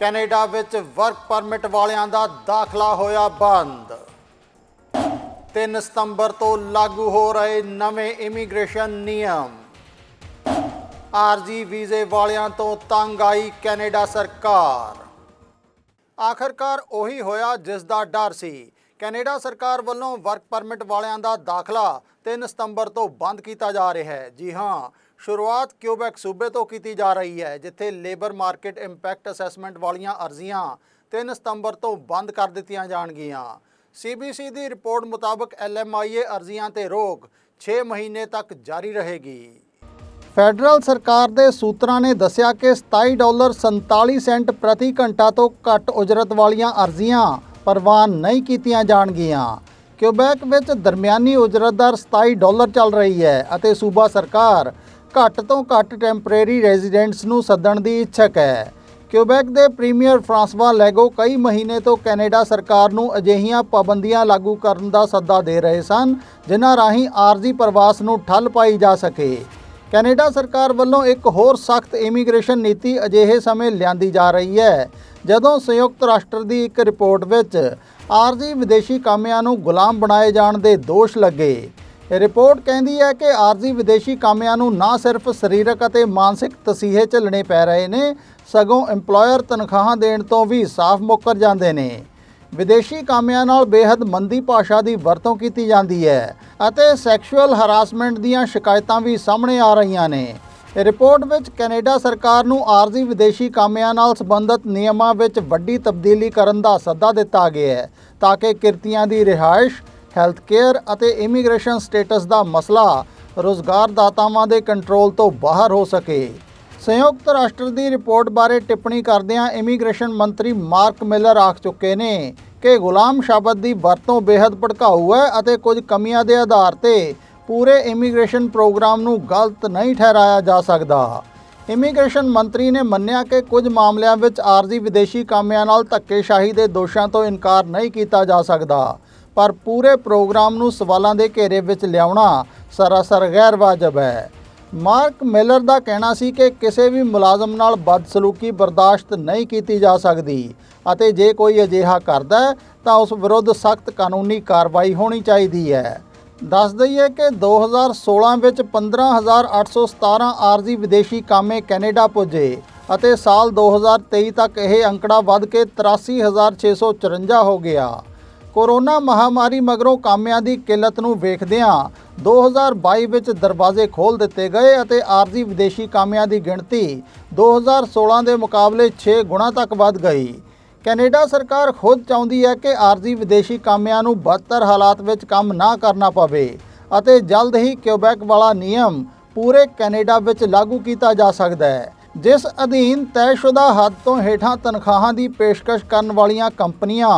Canada ਵਿੱਚ work permit ਵਾਲਿਆਂ ਦਾ ਦਾਖਲਾ ਹੋਇਆ ਬੰਦ। 3 ਸਤੰਬਰ ਤੋਂ ਲਾਗੂ ਹੋ ਰਹੇ ਨਵੇਂ ਇਮੀਗ੍ਰੇਸ਼ਨ ਨਿਯਮ। ਆਰਜੀ ਵੀਜ਼ੇ ਵਾਲਿਆਂ ਤੋਂ ਤੰਗ ਆਈ ਕੈਨੇਡਾ ਸਰਕਾਰ। ਆਖਰਕਾਰ ਉਹੀ ਹੋਇਆ ਜਿਸ ਦਾ ਡਰ ਸੀ। ਕੈਨੇਡਾ ਸਰਕਾਰ ਵੱਲੋਂ ਵਰਕ ਪਰਮਿਟ ਵਾਲਿਆਂ ਦਾ ਦਾਖਲਾ 3 ਸਤੰਬਰ ਤੋਂ ਬੰਦ ਕੀਤਾ ਜਾ ਰਿਹਾ ਹੈ। ਜੀ ਹਾਂ ਸ਼ੁਰੂਆਤ ਕਿਊਬੈਕ ਸੂਬੇ ਤੋਂ ਕੀਤੀ ਜਾ ਰਹੀ ਹੈ, ਜਿੱਥੇ ਲੇਬਰ ਮਾਰਕੀਟ ਇੰਪੈਕਟ ਅਸੈਸਮੈਂਟ ਵਾਲੀਆਂ ਅਰਜ਼ੀਆਂ 3 ਸਤੰਬਰ ਤੋਂ ਬੰਦ ਕਰ ਦਿੱਤੀਆਂ ਜਾਣਗੀਆਂ। ਸੀਬੀਸੀ ਦੀ ਰਿਪੋਰਟ ਮੁਤਾਬਕ ਐਲਐਮਆਈਏ ਅਰਜ਼ੀਆਂ ਤੇ ਰੋਕ 6 ਮਹੀਨੇ ਤੱਕ ਜਾਰੀ ਰਹੇਗੀ। ਫੈਡਰਲ ਸਰਕਾਰ ਦੇ ਸੂਤਰਾਂ ਨੇ ਦੱਸਿਆ ਕਿ 27 ਡਾਲਰ 47 ਸੈਂਟ ਪ੍ਰਤੀ ਘੰਟਾ ਤੋਂ ਘੱਟ ਉਜਰਤ ਵਾਲੀਆਂ ਅਰਜ਼ੀਆਂ ਪ੍ਰਵਾਨ ਨਹੀਂ ਕੀਤੀਆਂ ਜਾਣਗੀਆਂ। ਕਿਊਬੈਕ ਵਿੱਚ ਦਰਮਿਆਨੀ ਉਜਰਤ ਦਰ 27 ਡਾਲਰ ਚੱਲ ਰਹੀ ਹੈ ਅਤੇ ਸੂਬਾ ਸਰਕਾਰ ਘੱਟ ਤੋਂ ਘੱਟ ਟੈਂਪਰੇਰੀ ਰੈਜ਼ੀਡੈਂਟਸ ਨੂੰ ਸੱਦਣ ਦੀ ਇੱਛਕ ਹੈ। ਕਿਊਬੈਕ ਦੇ ਪ੍ਰੀਮੀਅਰ ਫਰਾਂਸਵਾ ਲੈਗੋ ਕਈ ਮਹੀਨੇ ਤੋਂ ਕੈਨੇਡਾ ਸਰਕਾਰ ਨੂੰ ਅਜਿਹੀਆਂ ਪਾਬੰਦੀਆਂ ਲਾਗੂ ਕਰਨ ਦਾ ਸੱਦਾ ਦੇ ਰਹੇ ਸਨ, ਜਿਨ੍ਹਾਂ ਰਾਹੀਂ ਆਰਜ਼ੀ ਪ੍ਰਵਾਸ ਨੂੰ ਠੱਲ ਪਾਈ ਜਾ ਸਕੇ। ਕੈਨੇਡਾ ਸਰਕਾਰ ਵੱਲੋਂ ਇੱਕ ਹੋਰ ਸਖਤ ਇਮੀਗ੍ਰੇਸ਼ਨ ਨੀਤੀ ਅਜਿਹੇ ਸਮੇਂ ਲਿਆਂਦੀ ਜਾ ਰਹੀ ਹੈ, ਜਦੋਂ ਸੰਯੁਕਤ ਰਾਸ਼ਟਰ ਦੀ ਇੱਕ ਰਿਪੋਰਟ ਵਿੱਚ ਆਰਜ਼ੀ ਵਿਦੇਸ਼ੀ ਕਾਮਿਆਂ ਨੂੰ ਗੁਲਾਮ ਬਣਾਏ ਜਾਣ ਦੇ ਦੋਸ਼ ਲੱਗੇ। ਰਿਪੋਰਟ ਕਹਿੰਦੀ ਹੈ ਕਿ ਆਰਜ਼ੀ ਵਿਦੇਸ਼ੀ ਕਾਮਿਆਂ ਨੂੰ ਨਾ ਸਿਰਫ ਸਰੀਰਕ ਅਤੇ ਮਾਨਸਿਕ ਤਸੀਹੇ ਝੱਲਣੇ ਪੈ ਰਹੇ ਨੇ, ਸਗੋਂ EMPLOYER ਤਨਖਾਹਾਂ ਦੇਣ ਤੋਂ ਵੀ ਸਾਫ਼ ਮੁੱਕਰ ਜਾਂਦੇ ਨੇ। ਵਿਦੇਸ਼ੀ ਕਾਮਿਆਂ ਨਾਲ ਬੇਹੱਦ ਮੰਦੀ ਭਾਸ਼ਾ ਦੀ ਵਰਤੋਂ ਕੀਤੀ ਜਾਂਦੀ ਹੈ ਅਤੇ ਸੈਕਸ਼ੂਅਲ ਹਰਾਸਮੈਂਟ ਦੀਆਂ ਸ਼ਿਕਾਇਤਾਂ ਵੀ ਸਾਹਮਣੇ ਆ ਰਹੀਆਂ ਨੇ। ਰਿਪੋਰਟ ਵਿੱਚ ਕੈਨੇਡਾ ਸਰਕਾਰ ਨੂੰ ਆਰਜ਼ੀ ਵਿਦੇਸ਼ੀ ਕਾਮਿਆਂ ਨਾਲ ਸੰਬੰਧਿਤ ਨਿਯਮਾਂ ਵਿੱਚ ਵੱਡੀ ਤਬਦੀਲੀ ਕਰਨ ਦਾ ਸੱਦਾ ਦਿੱਤਾ ਗਿਆ ਹੈ, ਤਾਂ ਕਿ ਕਿਰਤੀਆਂ ਦੀ ਰਿਹਾਇਸ਼ ਹੈਲਥ ਕੇਅਰ ਅਤੇ ਇਮੀਗ੍ਰੇਸ਼ਨ ਸਟੇਟਸ ਦਾ ਮਸਲਾ ਰੋਜ਼ਗਾਰਦਾਤਾਵਾਂ ਦੇ ਕੰਟਰੋਲ ਤੋਂ ਬਾਹਰ ਹੋ ਸਕੇ। ਸੰਯੁਕਤ ਰਾਸ਼ਟਰ ਦੀ ਰਿਪੋਰਟ ਬਾਰੇ ਟਿੱਪਣੀ ਕਰਦਿਆਂ ਇਮੀਗ੍ਰੇਸ਼ਨ ਮੰਤਰੀ ਮਾਰਕ ਮਿਲਰ ਆਖ ਚੁੱਕੇ ਨੇ ਕਿ ਗੁਲਾਮ ਸ਼ਬਦ ਦੀ ਵਰਤੋਂ ਬੇहद ਭੜਕਾਊ ਹੈ ਅਤੇ ਕੁਝ ਕਮੀਆਂ ਦੇ ਆਧਾਰ ਤੇ ਪੂਰੇ ਇਮੀਗ੍ਰੇਸ਼ਨ ਪ੍ਰੋਗਰਾਮ ਨੂੰ ਗਲਤ ਨਹੀਂ ਠਹਿਰਾਇਆ ਜਾ ਸਕਦਾ। ਇਮੀਗ੍ਰੇਸ਼ਨ ਮੰਤਰੀ ਨੇ ਮੰਨਿਆ ਕਿ ਕੁਝ ਮਾਮਲਿਆਂ ਵਿੱਚ ਆਰਜ਼ੀ ਵਿਦੇਸ਼ੀ ਕਾਮਿਆਂ ਨਾਲ ਧੱਕੇਸ਼ਾਹੀ ਦੇ ਦੋਸ਼ਾਂ ਤੋਂ ਇਨਕਾਰ ਨਹੀਂ ਕੀਤਾ ਜਾ ਸਕਦਾ। ਪਰ ਪੂਰੇ ਪ੍ਰੋਗਰਾਮ ਨੂੰ ਸਵਾਲਾਂ ਦੇ ਘੇਰੇ ਵਿੱਚ ਲਿਆਉਣਾ ਸਰਾਸਰ ਗੈਰ ਵਾਜਬ ਹੈ। ਮਾਰਕ ਮਿਲਰ ਦਾ ਕਹਿਣਾ ਸੀ ਕਿ ਕਿਸੇ ਵੀ ਮੁਲਾਜ਼ਮ ਨਾਲ ਬਦਸਲੂਕੀ ਬਰਦਾਸ਼ਤ ਨਹੀਂ ਕੀਤੀ ਜਾ ਸਕਦੀ ਅਤੇ ਜੇ ਕੋਈ ਅਜਿਹਾ ਕਰਦਾ ਹੈ, ਤਾਂ ਉਸ ਵਿਰੁੱਧ ਸਖਤ ਕਾਨੂੰਨੀ ਕਾਰਵਾਈ ਹੋਣੀ ਚਾਹੀਦੀ ਹੈ। ਦੱਸ ਦਈਏ ਕਿ 2016 ਵਿੱਚ 15817 ਆਰਜ਼ੀ ਵਿਦੇਸ਼ੀ ਕਾਮੇ ਕੈਨੇਡਾ ਪੁੱਜੇ ਅਤੇ ਸਾਲ 2023 ਤੱਕ ਇਹ ਅੰਕੜਾ ਵੱਧ ਕੇ 83654 ਹੋ ਗਿਆ। ਕੋਰੋਨਾ ਮਹਾਮਾਰੀ ਮਗਰੋਂ ਕਾਮਿਆਂ ਦੀ ਕਿੱਲਤ ਨੂੰ ਵੇਖਦਿਆਂ 2022 ਵਿੱਚ ਦਰਵਾਜ਼ੇ ਖੋਲ੍ਹ ਦਿੱਤੇ ਗਏ ਅਤੇ ਆਰਜ਼ੀ ਵਿਦੇਸ਼ੀ ਕਾਮਿਆਂ ਦੀ ਗਿਣਤੀ 2016 ਦੇ ਮੁਕਾਬਲੇ 6 ਗੁਣਾ ਤੱਕ ਵੱਧ ਗਈ। ਕੈਨੇਡਾ ਸਰਕਾਰ ਖੁਦ ਚਾਹੁੰਦੀ ਹੈ ਕਿ ਆਰਜ਼ੀ ਵਿਦੇਸ਼ੀ ਕਾਮਿਆਂ ਨੂੰ ਬਦਤਰ ਹਾਲਾਤ ਵਿੱਚ ਕੰਮ ਨਾ ਕਰਨਾ ਪਵੇ ਅਤੇ ਜਲਦ ਹੀ ਕਿਊਬੈਕ ਵਾਲਾ ਨਿਯਮ ਪੂਰੇ ਕੈਨੇਡਾ ਵਿੱਚ ਲਾਗੂ ਕੀਤਾ ਜਾ ਸਕਦਾ ਹੈ, ਜਿਸ ਅਧੀਨ ਤੈਅਸ਼ੁਦਾ ਹੱਦ ਤੋਂ ਹੇਠਾਂ ਤਨਖਾਹਾਂ ਦੀ ਪੇਸ਼ਕਸ਼ ਕਰਨ ਵਾਲੀਆਂ ਕੰਪਨੀਆਂ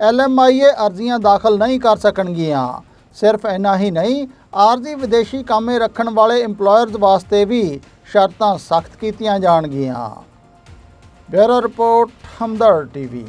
ਐਲਐਮਆਈਏ ਅਰਜ਼ੀਆਂ ਦਾਖਲ ਨਹੀਂ ਕਰ ਸਕਣਗੀਆਂ। ਸਿਰਫ ਇੰਨਾ ਹੀ ਨਹੀਂ, ਆਰਜ਼ੀ ਵਿਦੇਸ਼ੀ ਕਾਮੇ ਰੱਖਣ ਵਾਲੇ EMPLOYERS ਵਾਸਤੇ ਵੀ ਸ਼ਰਤਾਂ ਸਖਤ ਕੀਤੀਆਂ ਜਾਣਗੀਆਂ। Bureau report Hamdard TV.